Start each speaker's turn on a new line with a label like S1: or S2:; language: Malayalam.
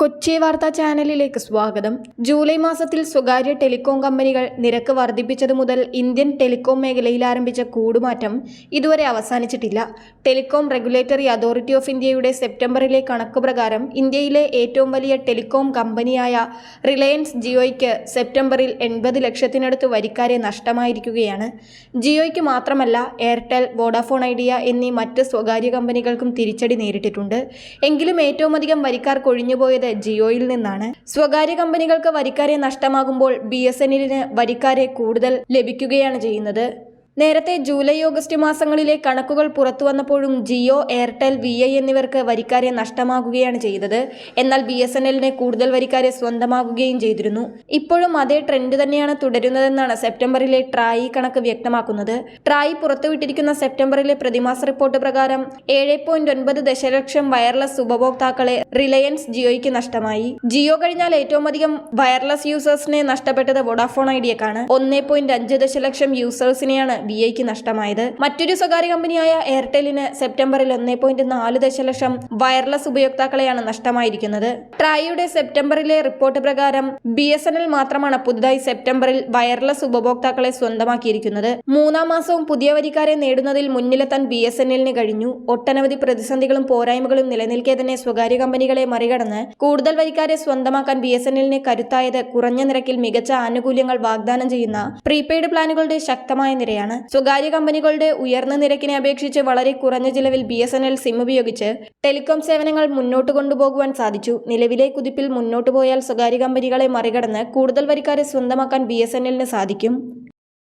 S1: കൊച്ചി വാർത്താ ചാനലിലേക്ക് സ്വാഗതം. ജൂലൈ മാസത്തിൽ സ്വകാര്യ ടെലികോം കമ്പനികൾ നിരക്ക് വർദ്ധിപ്പിച്ചതു മുതൽ ഇന്ത്യൻ ടെലികോം മേഖലയിൽ ആരംഭിച്ച കൂടുമാറ്റം ഇതുവരെ അവസാനിച്ചിട്ടില്ല. ടെലികോം റെഗുലേറ്ററി അതോറിറ്റി ഓഫ് ഇന്ത്യയുടെ സെപ്റ്റംബറിലെ കണക്ക് പ്രകാരം ഇന്ത്യയിലെ ഏറ്റവും വലിയ ടെലികോം കമ്പനിയായ റിലയൻസ് ജിയോയ്ക്ക് സെപ്റ്റംബറിൽ എൺപത് ലക്ഷത്തിനടുത്ത് വരിക്കാരെ നഷ്ടമായിരിക്കുകയാണ്. ജിയോയ്ക്ക് മാത്രമല്ല എയർടെൽ വോഡാഫോൺ ഐഡിയ എന്നീ മറ്റ് സ്വകാര്യ കമ്പനികൾക്കും തിരിച്ചടി നേരിട്ടിട്ടുണ്ട്. എങ്കിലും ഏറ്റവും അധികം വരിക്കാർ കൊഴിഞ്ഞുപോയത് ജിയോയിൽ നിന്നാണ്. സ്വകാര്യ കമ്പനികൾക്ക് വരിക്കാരെ നഷ്ടമാകുമ്പോൾ ബി എസ് വരിക്കാരെ കൂടുതൽ ലഭിക്കുകയാണ് ചെയ്യുന്നത്. നേരത്തെ ജൂലൈ ഓഗസ്റ്റ് മാസങ്ങളിലെ കണക്കുകൾ പുറത്തു വന്നപ്പോഴും ജിയോ എയർടെൽ വി ഐ എന്നിവർക്ക് വരിക്കാരെ നഷ്ടമാകുകയാണ് ചെയ്തത്. എന്നാൽ ബി എസ് എൻ എല്ലിന് കൂടുതൽ വരിക്കാരെ സ്വന്തമാകുകയും ചെയ്തിരുന്നു. ഇപ്പോഴും അതേ ട്രെൻഡ് തന്നെയാണ് തുടരുന്നതെന്നാണ് സെപ്റ്റംബറിലെ ട്രായി കണക്ക് വ്യക്തമാക്കുന്നത്. ട്രായി പുറത്തുവിട്ടിരിക്കുന്ന സെപ്റ്റംബറിലെ പ്രതിമാസ റിപ്പോർട്ട് പ്രകാരം ഏഴ് പോയിന്റ് ഒൻപത് ദശലക്ഷം വയർലെസ് ഉപഭോക്താക്കളെ റിലയൻസ് ജിയോയ്ക്ക് നഷ്ടമായി. ജിയോ കഴിഞ്ഞാൽ ഏറ്റവും അധികം വയർലെസ് യൂസേഴ്സിനെ നഷ്ടപ്പെട്ടത് വോഡാഫോൺ ഐഡിയക്കാണ്. ഒന്നേ പോയിന്റ് അഞ്ച് ദശലക്ഷം യൂസേഴ്സിനെയാണ് വി ഐക്ക് നഷ്ടമായത്. മറ്റൊരു സ്വകാര്യ കമ്പനിയായ എയർടെലിന് സെപ്റ്റംബറിൽ ഒന്നേ പോയിന്റ് നാല് ദശലക്ഷം വയർലെസ് ഉപയോക്താക്കളെയാണ് നഷ്ടമായിരിക്കുന്നത്. ട്രായുടെ സെപ്റ്റംബറിലെ റിപ്പോർട്ട് പ്രകാരം ബി എസ് എൻ എൽ മാത്രമാണ് പുതുതായി സെപ്റ്റംബറിൽ വയർലെസ് ഉപഭോക്താക്കളെ സ്വന്തമാക്കിയിരിക്കുന്നത്. മൂന്നാം മാസവും പുതിയ വരിക്കാരെ നേടുന്നതിൽ മുന്നിലെത്താൻ ബി എസ് എൻ എല്ലിന് കഴിഞ്ഞു. ഒട്ടനവധി പ്രതിസന്ധികളും പോരായ്മകളും നിലനിൽക്കെ തന്നെ സ്വകാര്യ കമ്പനികളെ മറികടന്ന് കൂടുതൽ വരിക്കാരെ സ്വന്തമാക്കാൻ ബി എസ് എൻ എല്ലിന് കരുത്തായത് കുറഞ്ഞ നിരക്കിൽ മികച്ച ആനുകൂല്യങ്ങൾ വാഗ്ദാനം ചെയ്യുന്ന പ്രീപെയ്ഡ് പ്ലാനുകളുടെ ശക്തമായ നിരയാണ്. സ്വകാര്യ കമ്പനികളുടെ ഉയർന്ന നിരക്കിനെ അപേക്ഷിച്ച് വളരെ കുറഞ്ഞ ചിലവിൽ B S N L SIM ഉപയോഗിച്ച് ടെലികോം സേവനങ്ങൾ മുന്നോട്ട് കൊണ്ടുപോകുവാൻ സാധിച്ചു. നിലവിലെ കുതിപ്പിൽ മുന്നോട്ട് പോയാൽ സ്വകാര്യ കമ്പനികളെ മറികടന്ന് കൂടുതൽ വരിക്കാരെ സ്വന്തമാക്കാൻ ബി എസ് എൻ എല്ലിന് സാധിക്കും.